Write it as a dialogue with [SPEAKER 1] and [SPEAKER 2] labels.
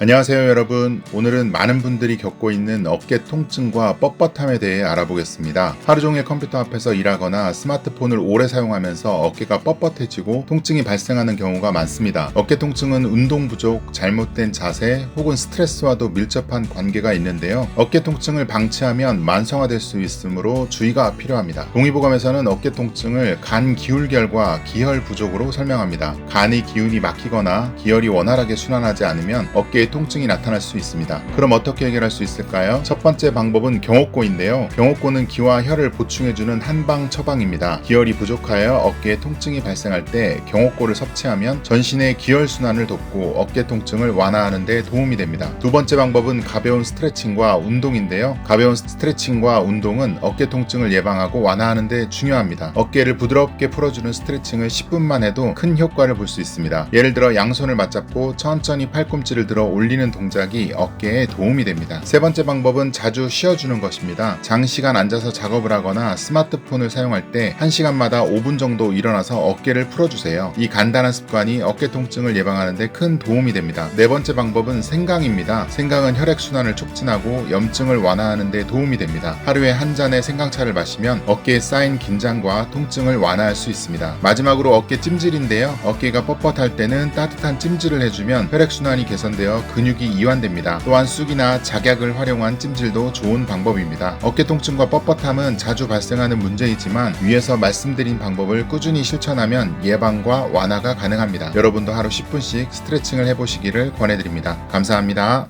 [SPEAKER 1] 안녕하세요 여러분. 오늘은 많은 분들이 겪고 있는 어깨 통증과 뻣뻣함에 대해 알아보겠습니다. 하루 종일 컴퓨터 앞에서 일하거나 스마트폰을 오래 사용하면서 어깨가 뻣뻣해지고 통증이 발생하는 경우가 많습니다. 어깨 통증은 운동 부족, 잘못된 자세 혹은 스트레스와도 밀접한 관계가 있는데요. 어깨 통증을 방치하면 만성화될 수 있으므로 주의가 필요합니다. 동의보감에서는 어깨 통증을 간 기울결과 기혈 부족으로 설명합니다. 간의 기운이 막히거나 기혈이 원활하게 순환하지 않으면 어깨 에 통증이 나타날 수 있습니다. 그럼 어떻게 해결할 수 있을까요? 첫 번째 방법은 경옥고인데요. 경옥고는 기와 혈을 보충해주는 한방 처방입니다. 기혈이 부족하여 어깨에 통증이 발생할 때 경옥고를 섭취하면 전신의 기혈 순환을 돕고 어깨 통증을 완화하는 데 도움이 됩니다. 두 번째 방법은 가벼운 스트레칭과 운동인데요. 가벼운 스트레칭과 운동은 어깨 통증을 예방하고 완화하는 데 중요합니다. 어깨를 부드럽게 풀어주는 스트레칭을 10분만 해도 큰 효과를 볼 수 있습니다. 예를 들어 양손을 맞잡고 천천히 팔꿈치를 들어 올리는 동작이 어깨에 도움이 됩니다. 세 번째 방법은 자주 쉬어주는 것입니다. 장시간 앉아서 작업을 하거나 스마트폰을 사용할 때 1시간마다 5분 정도 일어나서 어깨를 풀어주세요. 이 간단한 습관이 어깨 통증을 예방하는데 큰 도움이 됩니다. 네 번째 방법은 생강입니다. 생강은 혈액순환을 촉진하고 염증을 완화하는 데 도움이 됩니다. 하루에 한 잔의 생강차를 마시면 어깨에 쌓인 긴장과 통증을 완화할 수 있습니다. 마지막으로 어깨 찜질인데요. 어깨가 뻣뻣할 때는 따뜻한 찜질을 해주면 혈액순환이 개선 근육이 이완됩니다. 또한 쑥이나 작약을 활용한 찜질도 좋은 방법입니다. 어깨 통증과 뻣뻣함은 자주 발생하는 문제이지만 위에서 말씀드린 방법을 꾸준히 실천하면 예방과 완화가 가능합니다. 여러분도 하루 10분씩 스트레칭을 해보시기를 권해드립니다. 감사합니다.